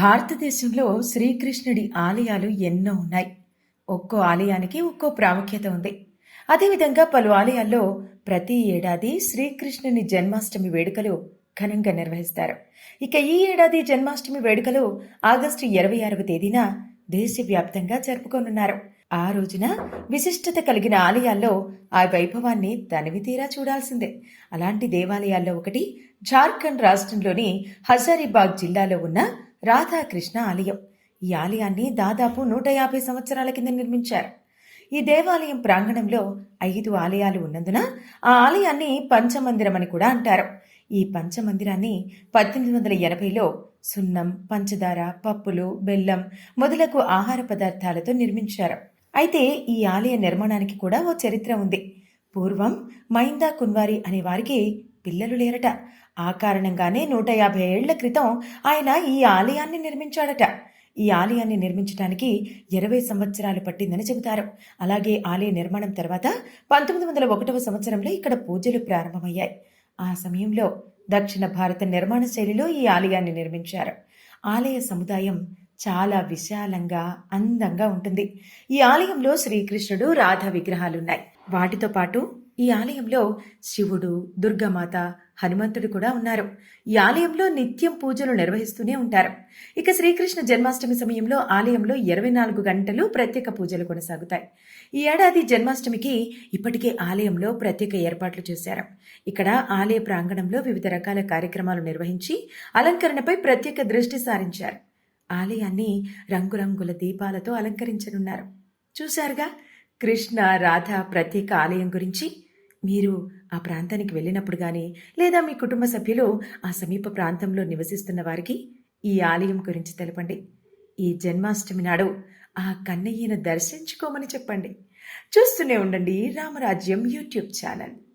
భారతదేశంలో శ్రీకృష్ణుడి ఆలయాలు ఎన్నో ఉన్నాయి. ఒక్కో ఆలయానికి ఒక్కో ప్రాముఖ్యత ఉంది. అదేవిధంగా పలు ఆలయాల్లో ప్రతి ఏడాది శ్రీకృష్ణుని జన్మాష్టమి వేడుకలు ఘనంగా నిర్వహిస్తారు. ఇక ఈ ఏడాది జన్మాష్టమి వేడుకలు ఆగస్టు ఇరవై ఆరవ తేదీన దేశవ్యాప్తంగా జరుపుకోనున్నారు. ఆ రోజున విశిష్టత కలిగిన ఆలయాల్లో ఆ వైభవాన్ని తనివి తీరా చూడాల్సిందే. అలాంటి దేవాలయాల్లో ఒకటి జార్ఖండ్ రాష్ట్రంలోని హజారీబాగ్ జిల్లాలో ఉన్న రాధాకృష్ణ ఆలయం. ఈ ఆలయాన్ని దాదాపు నూట యాభై సంవత్సరాల కింద నిర్మించారు. ఈ దేవాలయం ప్రాంగణంలో ఐదు ఆలయాలు ఉన్నందున ఆ ఆలయాన్ని పంచమందిరం అని కూడా అంటారు. ఈ పంచమందిరాన్ని పద్దెనిమిది వందల ఎనభైలో సున్నం పంచదార పప్పులు బెల్లం మొదలగు ఆహార పదార్థాలతో నిర్మించారు. అయితే ఈ ఆలయ నిర్మాణానికి కూడా ఓ చరిత్ర ఉంది. పూర్వం మైందా కున్వారి అనే వారికి పిల్లలు లేరట. ఆ కారణంగానే నూట యాభై ఏళ్ళ క్రితం ఆయన ఈ ఆలయాన్ని నిర్మించాడట. ఈ ఆలయాన్ని నిర్మించడానికి ఇరవై సంవత్సరాలు పట్టిందని చెబుతారు. అలాగే ఆలయ నిర్మాణం తర్వాత పంతొమ్మిది వందల ఒకటవ సంవత్సరంలో ఇక్కడ పూజలు ప్రారంభమయ్యాయి. ఆ సమయంలో దక్షిణ భారత నిర్మాణ శైలిలో ఈ ఆలయాన్ని నిర్మించారు. ఆలయ సముదాయం చాలా విశాలంగా అందంగా ఉంటుంది. ఈ ఆలయంలో శ్రీకృష్ణుడు రాధ విగ్రహాలున్నాయి. వాటితో పాటు ఈ ఆలయంలో శివుడు దుర్గామాత హనుమంతుడు కూడా ఉన్నారు. ఈ ఆలయంలో నిత్యం పూజలు నిర్వహిస్తూనే ఉంటారు. ఇక శ్రీకృష్ణ జన్మాష్టమి సమయంలో ఆలయంలో ఇరవై నాలుగు గంటలు ప్రత్యేక పూజలు కొనసాగుతాయి. ఈ ఏడాది జన్మాష్టమికి ఇప్పటికే ఆలయంలో ప్రత్యేక ఏర్పాట్లు చేశారు. ఇక్కడ ఆలయ ప్రాంగణంలో వివిధ రకాల కార్యక్రమాలు నిర్వహించి అలంకరణపై ప్రత్యేక దృష్టి సారించారు. ఆలయాన్ని రంగురంగుల దీపాలతో అలంకరించనున్నారు. చూశారుగా? కృష్ణ రాధ ప్రత్యేక ఆలయం గురించి. మీరు ఆ ప్రాంతానికి వెళ్ళినప్పుడు కానీ లేదా మీ కుటుంబ సభ్యులు ఆ సమీప ప్రాంతంలో నివసిస్తున్న వారికి ఈ ఆలయం గురించి తెలపండి. ఈ జన్మాష్టమి నాడు ఆ కన్నయ్యను దర్శించుకోమని చెప్పండి. చూస్తూనే ఉండండి రామరాజ్యం యూట్యూబ్ ఛానల్.